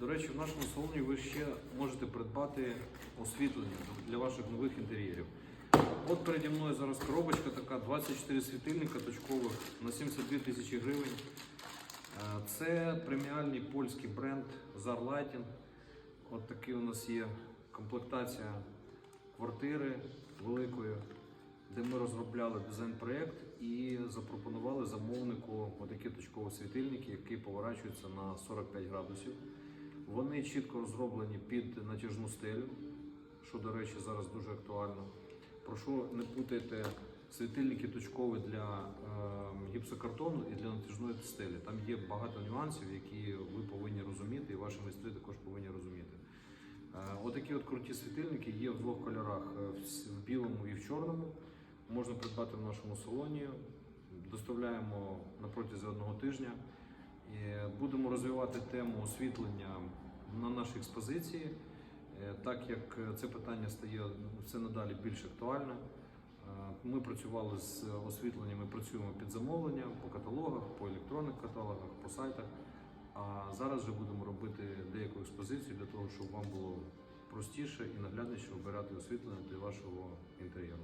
До речі, в нашому салоні ви ще можете придбати освітлення для ваших нових інтер'єрів. От переді мною зараз коробочка така, 24 світильника точкових на 72 тисячі гривень. Е, Це преміальний польський бренд Zar Lighting. От такий у нас є комплектація квартири великої, де ми розробляли дизайн-проєкт і запропонували замовнику отакі точкові світильники, які поворачуються на 45 градусів. Вони чітко розроблені під натяжну стелю, що, до речі, зараз дуже актуально. Прошу не путайте світильники точкові для е, гіпсокартону і для натяжної стелі. Там є багато нюансів, які ви повинні розуміти, і ваші майстри також повинні розуміти. Е, Отакі от круті світильники є в двох кольорах: е, в білому і в чорному. Можна придбати в нашому салоні. Доставляємо на протязі одного тижня. І Будемо розвивати тему освітлення на нашій експозиції, е, так як це питання стає все надалі більш актуальне. Е, Ми працювали з освітленням, ми працюємо під замовлення по каталогах, по електронних каталогах, по сайтах. А зараз вже будемо робити деяку експозицію для того, щоб вам було простіше і наглядніше обирати освітлення для вашого інтер'єру.